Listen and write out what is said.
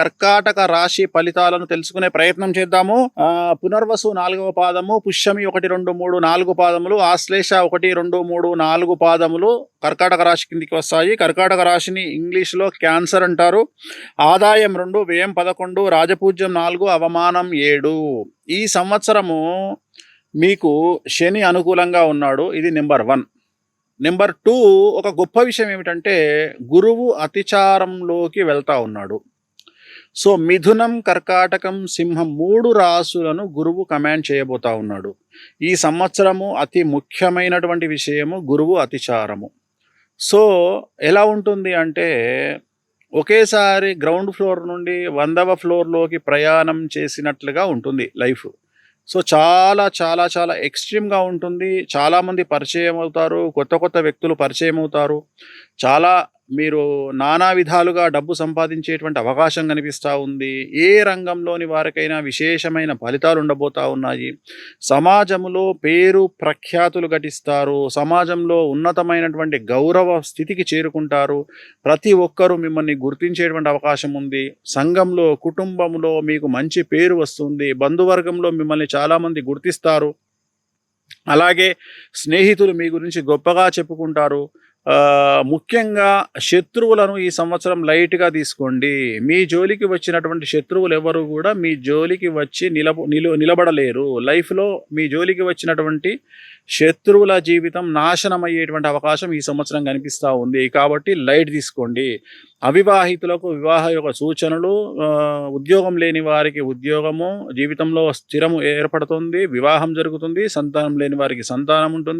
కర్కాటక రాశి ఫలితాలను తెలుసుకునే ప్రయత్నం చేద్దాము. పునర్వసు నాలుగవ పాదము పుష్యమి ఒకటి రెండు మూడు నాలుగు పాదములు ఆశ్లేష ఒకటి రెండు మూడు నాలుగు పాదములు కర్కాటక రాశి కిందికి వస్తాయి. కర్కాటక రాశిని ఇంగ్లీష్లో క్యాన్సర్ అంటారు. ఆదాయం రెండు వ్యయం పదకొండు రాజపూజ్యం నాలుగు అవమానం ఏడు. ఈ సంవత్సరము మీకు శని అనుకూలంగా ఉన్నాడు. ఇది నెంబర్ వన్. నెంబర్ టూ ఒక గొప్ప విషయం ఏమిటంటే గురువు అతిచారంలోకి వెళ్తా ఉన్నాడు. సో మిథునం కర్కాటకం సింహం మూడు రాసులను గురువు కమాండ్ చేయబోతా ఉన్నాడు. ఈ సంవత్సరము అతి ముఖ్యమైనటువంటి విషయము గురువు అతిచారము. సో ఎలా ఉంటుంది అంటే ఒకేసారి గ్రౌండ్ ఫ్లోర్ నుండి వందవ ఫ్లోర్లోకి ప్రయాణం చేసినట్లుగా ఉంటుంది లైఫ్. సో చాలా చాలా చాలా ఎక్స్ట్రీమ్గా ఉంటుంది. చాలామంది పరిచయం అవుతారు కొత్త కొత్త వ్యక్తులు పరిచయం అవుతారు. చాలా మీరు నానా విధాలుగా డబ్బు సంపాదించేటువంటి అవకాశం కనిపిస్తూ ఉంది. ఏ రంగంలోని వారికైనా విశేషమైన ఫలితాలు ఉండబోతా ఉన్నాయి. సమాజంలో పేరు ప్రఖ్యాతులు ఘటిస్తారు సమాజంలో ఉన్నతమైనటువంటి గౌరవ స్థితికి చేరుకుంటారు. ప్రతి ఒక్కరూ మిమ్మల్ని గుర్తించేటువంటి అవకాశం ఉంది. సంఘంలో కుటుంబంలో మీకు మంచి పేరు వస్తుంది. బంధువర్గంలో మిమ్మల్ని చాలామంది గుర్తిస్తారు. అలాగే స్నేహితులు మీ గురించి గొప్పగా చెప్పుకుంటారు. ముఖ్యంగా శత్రువులను ఈ సంవత్సరం లైట్గా తీసుకోండి. మీ జోలికి వచ్చినటువంటి శత్రువులు ఎవరు కూడా మీ జోలికి వచ్చి నిలబ నిలు నిలబడలేరు. లైఫ్లో మీ జోలికి వచ్చినటువంటి శత్రువుల జీవితం నాశనం అయ్యేటువంటి అవకాశం ఈ సంవత్సరం కనిపిస్తూ ఉంది. కాబట్టి లైట్ తీసుకోండి. అవివాహితులకు వివాహ యొక్క సూచనలు ఉద్యోగం లేని వారికి ఉద్యోగము జీవితంలో స్థిరము ఏర్పడుతుంది వివాహం జరుగుతుంది సంతానం లేని వారికి సంతానం ఉంటుంది.